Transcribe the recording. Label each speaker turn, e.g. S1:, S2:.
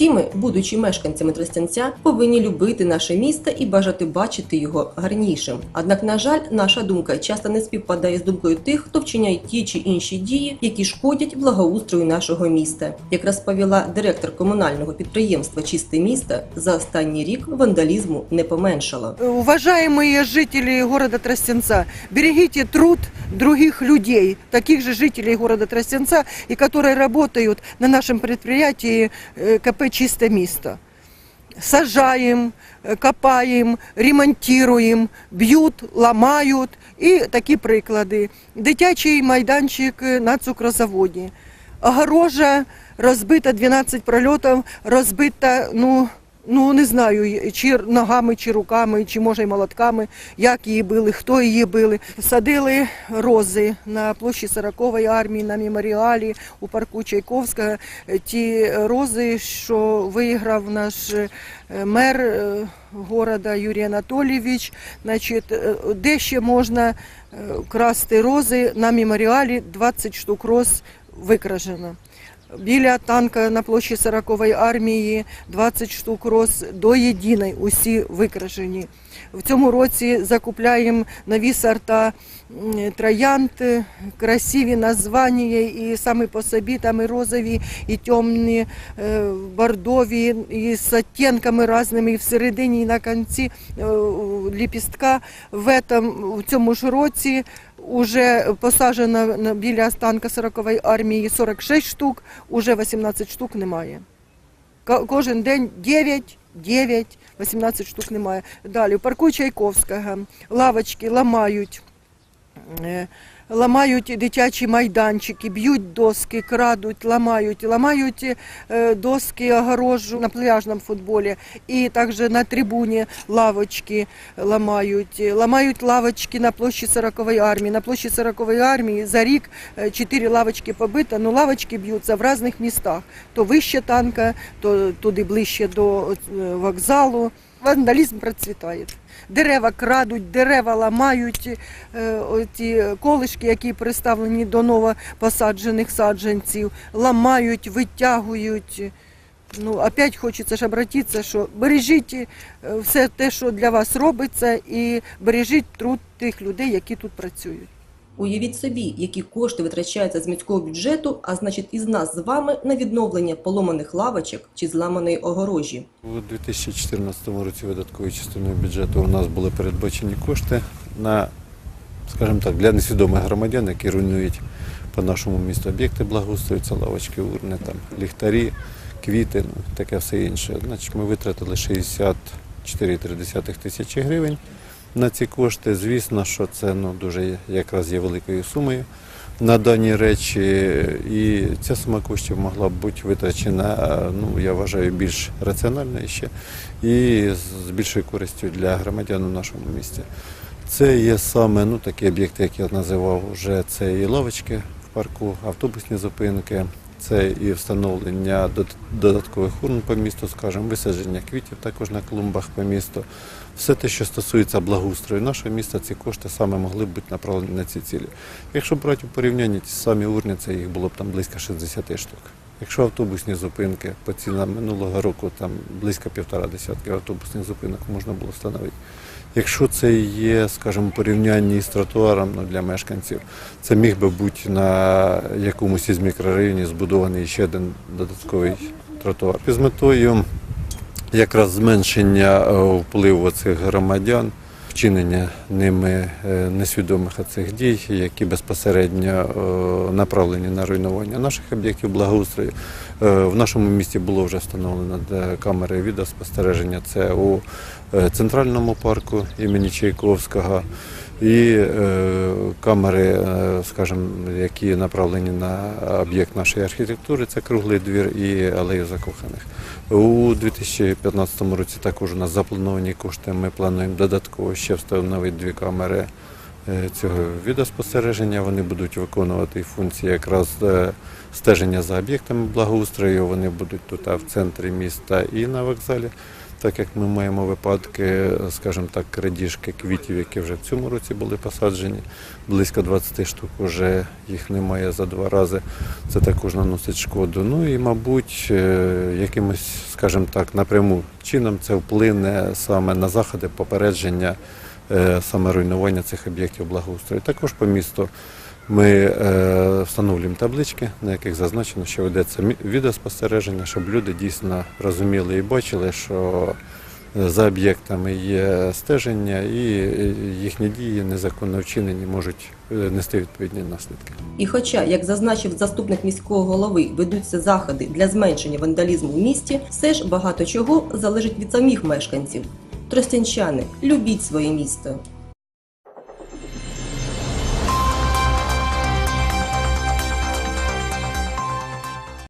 S1: ми, будучи мешканцями Тростянця, повинні любити наше місто і бажати бачити його гарнішим. Однак, на жаль, наша думка часто не співпадає з думкою тих, хто вчиняє ті чи інші дії, які шкодять благоустрою нашого міста. Як розповіла директор комунального підприємства Чисте місто, за останній рік вандалізму не поменшало.
S2: Уважаемые жители города Тростенца, берегите труд других людей, таких же жителей города Тростенца, и которые работают на нашем предприятии э, КП «Чистое місто. Сажаємо, копаємо, ремонтуємо, б'ють, ламають. І такі приклади. Дитячий майданчик на цукрозаводі. Огорожа розбита 12 прольотів, розбита, ну, ну не знаю, чи ногами, чи руками, чи може й молотками, як її били, хто її били. Садили рози на площі 40-ї армії, на меморіалі у парку Чайковська. Е, Ті рози, що виграв наш е, мер е, города Юрій Анатолійович. Значить, де ще можна красти рози на меморіалі 20 штук роз викражено. Біля танка на площі 40-ї армії 20 штук роз до єдиної, усі викражені. В цьому році закупляємо нові сорта троянд, красиві названня, і самі по собі там і розові, і темні, е, бордові, і з оттінками різними, і всередині, і на кінці е, ліпістка. В, этом, в цьому ж році Уже посаджено біля останка 40-ї армії 46 штук, уже 18 штук немає. Кожен день 9, 9, 18 штук немає. Далі, в парку Чайковського лавочки ламають. Ламають дитячі майданчики, б'ють доски, крадуть, ламають, ламають е, доски огорожу на пляжному футболі і також на трибуні лавочки ламають. Ламають лавочки на площі 40-ї армії. На площі 40-ї армії за рік е, чотири лавочки побито, але лавочки б'ються в різних містах. То вище танка, то туди ближче до е, вокзалу. Вандалізм процвітає. Дерева крадуть, дерева ламають, е, оті колишки, які приставлені до новопосаджених саджанців, ламають, витягують. Ну, опять хочеться ж обратитися, що бережіть е, все те, що для вас робиться, і бережіть труд тих людей, які тут працюють.
S1: Уявіть собі, які кошти витрачаються з міського бюджету, а значить із нас з вами на відновлення поломаних лавочок чи зламаної огорожі.
S3: У 2014 році видатковою частиною бюджету у нас були передбачені кошти на, скажімо так, для несвідомих громадян, які руйнують по нашому місту об'єкти благоустрою, лавочки, урни, там, ліхтарі, квіти, ну, таке все інше. Значить, ми витратили 64,3 тисячі гривень на ці кошти. Звісно, що це ну, дуже якраз є великою сумою на дані речі, і ця сума коштів могла б бути витрачена, ну я вважаю, більш раціонально ще і з більшою користю для громадян у нашому місті. Це є саме ну, такі об'єкти, які я називав вже це і лавочки в парку, автобусні зупинки, це і встановлення дод- додаткових урн по місту, скажімо, висадження квітів також на клумбах по місту. Все те, що стосується благоустрою нашого міста, ці кошти саме могли б бути направлені на ці цілі. Якщо брати у порівнянні ті самі урни, це їх було б там близько 60 штук. Якщо автобусні зупинки по цінам минулого року там близько півтора десятки автобусних зупинок можна було встановити. Якщо це є, скажімо, порівнянні з тротуаром ну, для мешканців, це міг би бути на якомусь із мікрорайонів збудований ще один додатковий тротуар. З метою якраз зменшення е, впливу цих громадян, вчинення ними е, несвідомих цих дій, які безпосередньо е, направлені на руйнування наших об'єктів благоустрою. Е, В нашому місті було вже встановлено камери відеоспостереження. Це у центральному парку імені Чайковського. І е, камери, е, скажімо, які направлені на об'єкт нашої архітектури, це круглий двір і алею закоханих. У 2015 році також у нас заплановані кошти. Ми плануємо додатково ще встановити дві камери цього відеоспостереження. Вони будуть виконувати функції якраз е, стеження за об'єктами благоустрою. Вони будуть тут в центрі міста і на вокзалі. Так як ми маємо випадки, скажімо так, крадіжки квітів, які вже в цьому році були посаджені, близько 20 штук вже їх немає за два рази. Це також наносить шкоду. Ну і, мабуть, е, якимось, скажімо так, напряму чином це вплине саме на заходи попередження е, саме руйнування цих об'єктів благоустрою. Також по місту ми е, встановлюємо таблички, на яких зазначено, що ведеться відеоспостереження, щоб люди дійсно розуміли і бачили, що е, за об'єктами є стеження і е, їхні дії незаконно вчинені можуть е, нести відповідні наслідки.
S1: І хоча, як зазначив заступник міського голови, ведуться заходи для зменшення вандалізму в місті, все ж багато чого залежить від самих мешканців. Тростянчани, любіть своє місто.